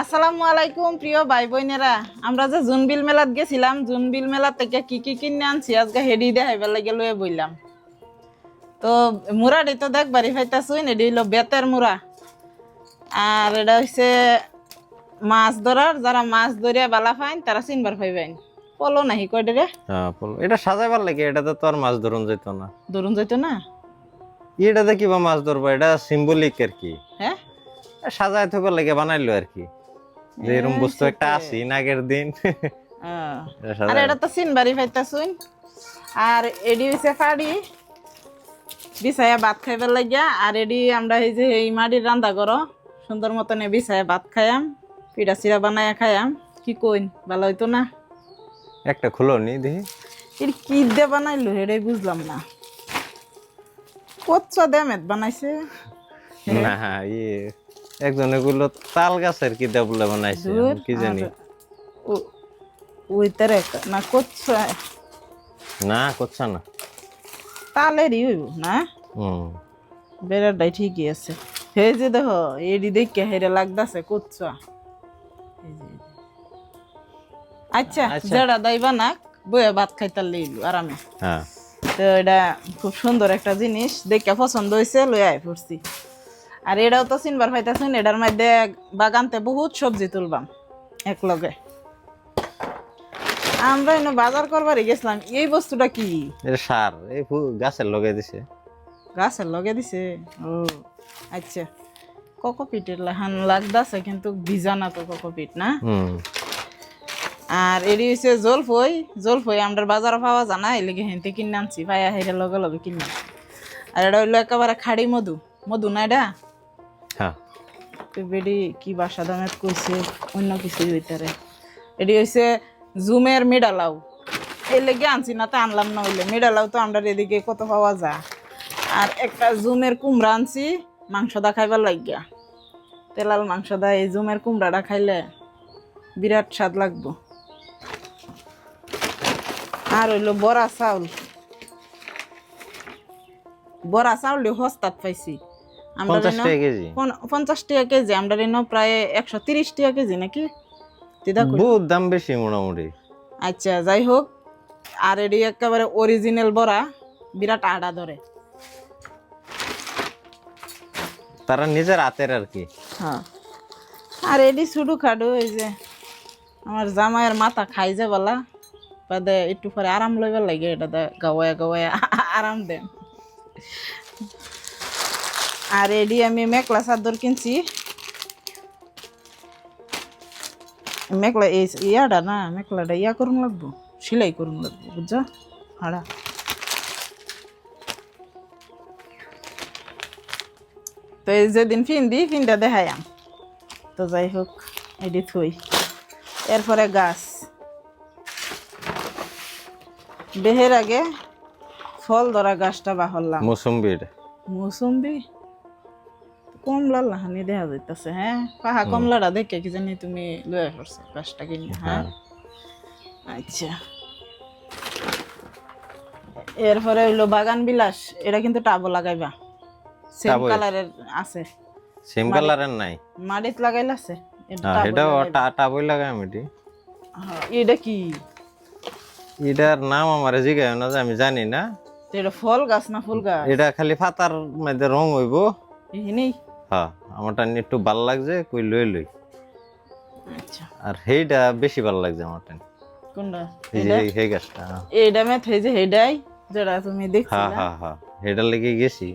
আসসালামু আলাইকুম প্রিয় ভাই বোনেরা আমরা যে জুনবিল মেলাত গেছিলাম জুনবিল মেলা থেকে কি কি কিনে আনছি আজকে হেডি দেখাইবার লাগে লয়ে বইলাম। তো মুরাডি তো দেখবারই ফাইতাছুন এডি হইল বেতের মুরা। আর এটা হইছে মাছ ধরার যারা মাছ ধরিয়া বালা ফাইন তারা চিনবার পাইবেন। পলো নাহি কয়ডে রে? হ্যাঁ বলো। এটা সাজাইবার লাগে এটাতে তো আর মাছ ধরুন যেত না। ধরুন যাইতো না? এটাতে কিবা মাছ ধরবো এটা সিম্বলিক আর কি। হ্যাঁ? সাজাই থবার লাগে বানাইলো আর কি। যে এরকম বস্তু একটা। আসি আগের দিন। আর এটা তো সিনবারি পাইতাছুন। আর এডি হইছে ফাড়ি। বিছায়া ভাত খাইবার লাগিয়া। আর এডি আমরা এই যে এই মাটির রান্না করো সুন্দর মতন বিছায়া ভাত খাইয়াম পিঠা চিরা বানায়া খাইয়াম। কি কইন ভালো হইতো না? একটা খুলো নি দেখি। এর কি দিয়ে বানাইলো এটাই বুঝলাম না। কচ্চা দেমেত বানাইছে। না ইয়ে। একজন এগুলো তাল গাছের কি দেবলে বানাইছে কি জানি। ওই তারে না কচ্চা না করছে না। তালেরই হইব না? হুম। বেড়াটাই ঠিকই আছে। যে দেখো এডি দেখে হেরে লাগতাছে যে। আচ্ছা আচ্ছা। যেটা দাইবা না বয়ে ভাত খাইতার লইলু আরামে। হ্যাঁ। তো এটা খুব সুন্দর একটা জিনিস দেখে পছন্দ হয়েছে লই পড়ছি আর এটাও তো চিনবার পাইতাছেন এটার মধ্যে বাগানতে বহুত সবজি তুলবাম এক লগে আমরা এনে বাজার করবারই গেছিলাম এই বস্তুটা কি? এটা সার এই গাছের লগে দিছে। গাছের লগে দিছে? ও আচ্ছা। কোকোপিটের লাহান লাগদাছে কিন্তু ভিজা না তো কোকোপিট না? হুম। আর এডি হইছে জলফই জলফই আমরা বাজারে পাওয়া জানা এই লেগে হেনতে কিনে আনছি ভাইয়া হেরে লগে লগে কিনে আর এটা হইল একেবারে খাড়ি মধু মধু না এটা? হ্যাঁ। বেডি কি বাসা দামেত কইছে, অন্য কিছু হইতারে এডি হইছে জুমের মেডালাও এই লেগে আনছি না তো আনলাম না হইলে। মেডালাও তো আমরা এদিকে কত পাওয়া যায়। আর একটা জুমের কুমড়া আনছি, মাংস দা খাইবার লাগিয়া। তেলাল মাংস দা, এই জুমের কুমড়াটা খাইলে বিরাট স্বাদ লাগবো। আর হইল বড়া চাউল। বড়া চাউল হস্তাত পাইছি। পঞ্চাশ টাকা কেজি? পঞ্চাশ টাকা কেজি আমরা এনে প্রায় একশো তিরিশ টাকা কেজি নাকি? বহুত দাম বেশি মোটামুটি। আচ্ছা যাই হোক আর এটি একেবারে অরিজিনাল বড়া বিরাট আড়া ধরে। তারা নিজের হাতের আর কি। হ্যাঁ। আর এডি শুধু খাডু এই যে আমার জামাইয়ের মাথা খাই যে বলা একটু পরে আরাম লইবার লাগে এটা গাওয়া গাওয়া আরাম দেন আর এডি আমি মেকলা চাদর কিনছি। মেকলা এই ইয়াটা না মেকলাটা ইয়া করুন লাগবো সেলাই করুন লাগবো বুঝছ? হাড়া। তো এই যেদিন ফিন্দি ফিনটা দেখাইয়াম। তো যাই হোক এডি থই। এরপরে গাছ। বেহের আগে ফল ধরা গাছটা বাহরলাম। মৌসুম্বির। মৌসুম্বি কমলা লাহানি দেখা যাইতেছে হ্যাঁ? পাহা কমলাটা দেখে কি জানি তুমি লয়ে পড়ছো গাছটা কিনে হ্যাঁ। আচ্ছা। এরপরে হইল বাগান বিলাস এটা কিন্তু টাবো লাগাইবা। সেম কালারের আছে। সেম কালারের নাই। মাটিত লাগাইলে আছে এটা হ্যাঁ টাবও টাবই লাগাই আমি হ্যাঁ, এটা কি? এটার নাম আমার জিগায় না যে আমি জানি না। এটা ফল গাছ না ফুল গাছ? এটা খালি পাতার মধ্যে রং হইব। এখানেই? হ্যাঁ আমারটা নিয়ে একটু ভালো লাগছে কই লই লই। আচ্ছা। আর সেইটা বেশি ভালো লাগছে আমারটা কোনটা? এই যে গাছটা হ্যাঁ। এইটা যেটা তুমি হ্যাঁ দেখছিলে। হ্যাঁ হ্যাঁ। লেগে গেছি।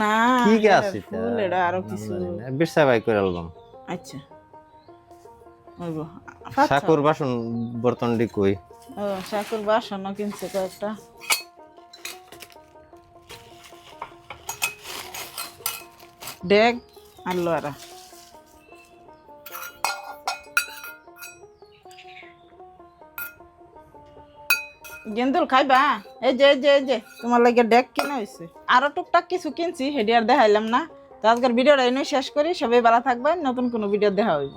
না কি এটা গাছ এটা? ফুল এটা আরও কিছু। বিরসা বাই করে আলবাম। আচ্ছা। আচ্ছা। সাকুর বাসন বর্তন ডি কই? ও শাকুর বাসন কিনছে কয়েকটা। ডেগ আর লোয়ারা গেন্দুল, খাইবা? এই যে এই যে যে, তোমার লাগে ডেক কিনে হয়েছে আরও টুকটাক কিছু কিনছি, হেডি আর দেখাইলাম না। তো আজকের ভিডিওটা এনে শেষ করি, সবাই ভালো থাকবেন, নতুন কোনো ভিডিও দেখা হইব।